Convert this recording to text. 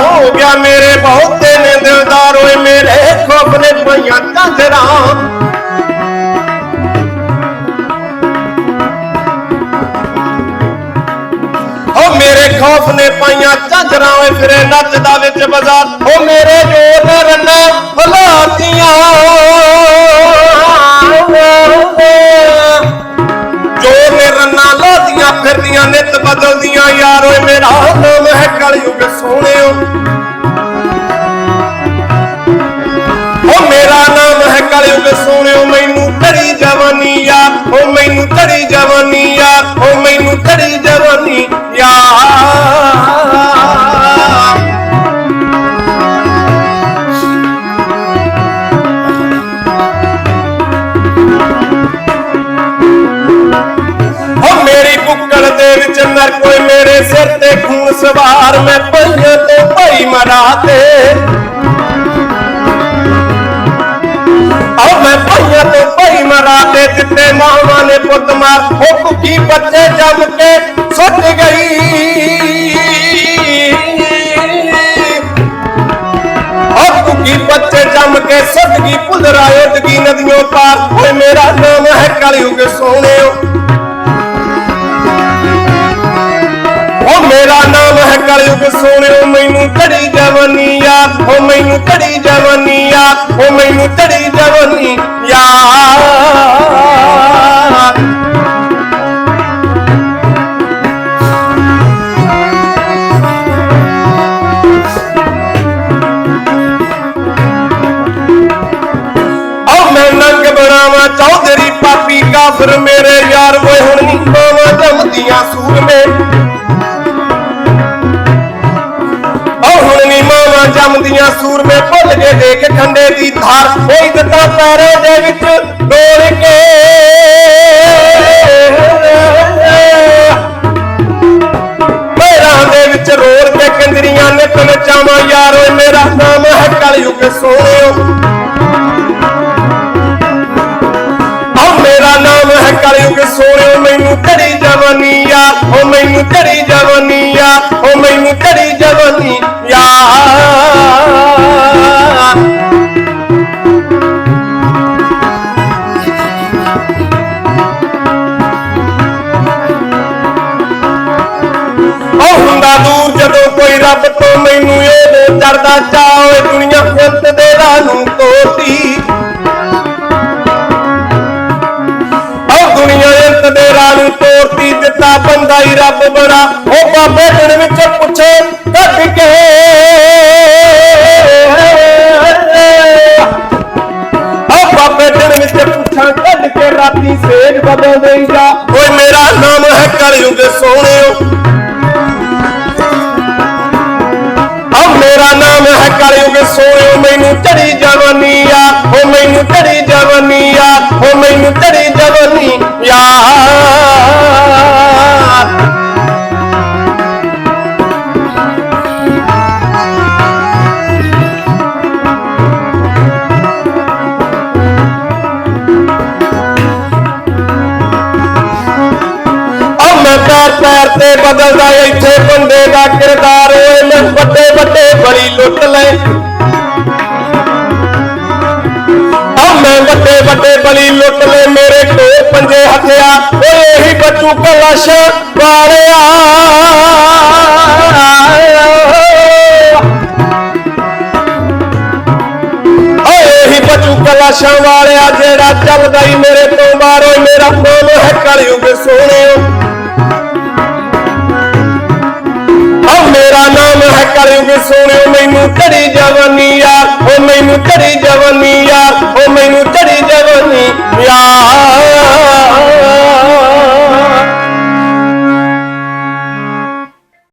ਹੋ ਗਿਆ ਮੇਰੇ ਬਹੁਤੇ ਨੇ ਦਿਲਦਾਰ ਓਏ, ਮੇਰੇ ਖੋਬ ਨੇ ਪਈਆਂ ਝਾਂਜਰਾਂ ਓ ਮੇਰੇ ਖੌਫ ਨੇ ਪਾਈਆਂ ਝਾਂਜਰਾਂ ਓਏ, ਫਿਰੇ ਨੱਚਦਾ ਵਿੱਚ ਬਾਜ਼ਾਰ। ਓ ਮੇਰੇ ਜੋਰ ਜੋਰ ਨੇ ਰੰਨਾ ਲਾਦੀਆਂ ਫਿਰਦੀਆਂ, ਨਿਤ ਬਦਲਦੀਆਂ, ਯਾਰ ਓਏ ਮੇਰਾ ਨਾਮ ਹੈ ਕਲਯੁਗ ਸੋਹਣਿਓ। ਓ ਮੇਰਾ ਨਾਮ ਹੈ ਕਲਯੁਗ ਸੋਹਣਿਓ, ਮੈਨੂੰ ਧੜੀ ਜਵਾਨੀ ਯਾਰ, ਓ ਮੈਨੂੰ ਧੜੀ ਜਵਾਨੀ ਨਰ ਕੋਈ ਮੇਰੇ ਸਿਰ ਤੇ ਖੂਨ ਸਵਾਰ, ਮੈਂ ਪਈਆਂ ਤੋਂ ਭਾਈ ਮਰਾ ਤੇ। ਆਓ ਮੈਂ ਭਾਈਆਂ ਤੇ ਭਾਈ ਮਰਾ ਤੇ ਜਿੱਤੇ ਮਾਵਾਂ ਨੇ ਪੁੱਤ ਮਾਰ ਉਹ ਕੁੱਕੀ ਬੱਚੇ ਜੰਮ ਕੇ ਸੁੱਟ ਗਈ। ਉਹ ਕੁੱਕੀ ਬੱਚੇ ਜੰਮ ਕੇ ਸੁੱਟ ਗਈ ਪੁੱਲਰਾ ਉੱਡਗੀ ਨਦੀਆਂ ਪਾਰ। ਓਏ ਮੇਰਾ ਨਾਮ ਹੈ ਕਲਯੁਗ ਸੋਹਣਿਓ। ਸੋਹਣਿਓ, ਮੈਨੂੰ ਘੜੀ ਜਵਾਨੀ ਯਾਰ ਓ ਮੈਨੂੰ ਘੜੀ ਜਵਾਨੀ ਯਾਰ ਓ ਮੈਨੂੰ ਘੜੀ ਜਵਾਨੀ ਯਾਰ ਨੰਗ ਬਣਾਵਾਂ, ਚੌਧਰੀ ਪਾਪੀ ਕਾਫਰ ਮੇਰੇ ਯਾਰ, ਓਏ ਹੁਣ ਨਹੀਂ ਮਾਵਾਂ ਜੰਮਦੀਆਂ ਸੂਰਮੇ ਓ ਸੂਰਮੇ ਭੁੱਲ ਖੰਡੇ ਦੀ ਧਾਰ। ਕੋਈ ਦਿੱਤਾ ਪੈਰੇ ਦੇ ਵਿੱਚ ਡੋਲ ਕੇ। ਪੈਰਾਂ ਦੇ ਵਿੱਚ ਰੋਲ ਕੇ ਕੰਦਰੀਆਂ ਨਿਤ ਨਚਾਵਾਂ। ਯਾਰ ਓਏ ਮੇਰਾ ਨਾਮ ਹੈ ਕਲਯੁਗ ਸੋਹਣਿਓ। ਓ ਮੇਰਾ ਨਾਮ ਹੈ ਕਲਯੁਗ ਸੋਹਣਿਓ। ਮੈਨੂੰ ਧੜੀ ਜਵਾਨੀ ਯਾਰ ਓ ਮੈਨੂੰ ਧੜੀ ਜਵਾਨੀ ਜਦੋਂ ਕੋਈ ਰੱਬ ਤੋਂ ਮੈਨੂੰ ਇਹ ਚੜਦਾ ਚਾਹ ਦੁਨੀਆ ਅੰਤ ਦੇ ਰਾਹ ਨੂੰ ਤੋਤੀ ਓ ਦੁਨੀਆ ਅੰਤ ਦੇ ਰਾਹ ਨੂੰ ਤੋਰਤੀ ਦਿੱਤਾ ਬੰਦਾ ਹੀ ਰੱਬ ਬਣਾ ਓ ਬਾਬੇ ਦਿਨ ਵਿੱਚ ਪੁੱਛੇ, ਕੱਢ ਕੇ। ਓ ਬਾਬੇ ਦਿਨ ਵਿੱਚ ਪੁੱਛਾਂ, ਕੱਢ ਕੇ ਰਾਤੀ ਸੇਜ ਬਦਲ ਦੇਈ ਜਾ ਓਏ ਮੇਰਾ ਨਾਮ ਹੈ ਕਲਯੁਗ ਸੋਹਣਿਓ। ਕਲਯੁਗ ਮੈਨੂੰ ਧੜੀ ਜਵਾਨੀ ਆ ਹੋ ਮੈਨੂੰ ਧੜੀ ਜਵਾਨੀ ਆ ਓ ਮੈਨੂੰ ਧੜੀ ਜਵਾਨੀ ਯਾਰ ਓ ਪੈਰ ਤੇ ਬਦਲਦਾ ਇੱਥੇ ਬੰਦੇ ਦਾ ਕਿਰਦਾਰ ਓਏ, ਮੈਂ ਵੱਡੇ ਵੱਡੇ ਬੜੀ ਲੁੱਟ ਲੈ। ਵੱਡੇ ਵੱਡੇ ਬਲੀ ਲੁੱਟ ਲੈ ਮੇਰੇ ਕੋਲ ਪੰਜੇ ਹੱਥਿਆ। ਓਏ ਇਹੀ ਬੱਚੂ ਕਲਸ਼ ਵਾਲਿਆ। ਇਹੀ ਬੱਚੂ ਕਲਾਸ਼ਾਂ ਵਾਲਿਆ ਜਿਹੜਾ ਚੱਲਦਾ ਹੀ ਮੇਰੇ ਤੋਂ ਬਾਹਰ ਓਏ ਮੇਰਾ ਨਾਮ ਹੈ ਕਲਯੁਗ ਸੋਹਣਿਓ। ਓ ਮੇਰਾ ਨਾਮ ਹੈ ਕਲਯੁਗ ਸੋਹਣਿਓ, ਮੈਨੂੰ ਘੜੀ ਜਵਾਨੀ ਯਾਰ ਓ ਮੈਨੂੰ ਘੜੀ ਜਵਾਨੀ ਯਾਰ ਓ ਮੈਨੂੰ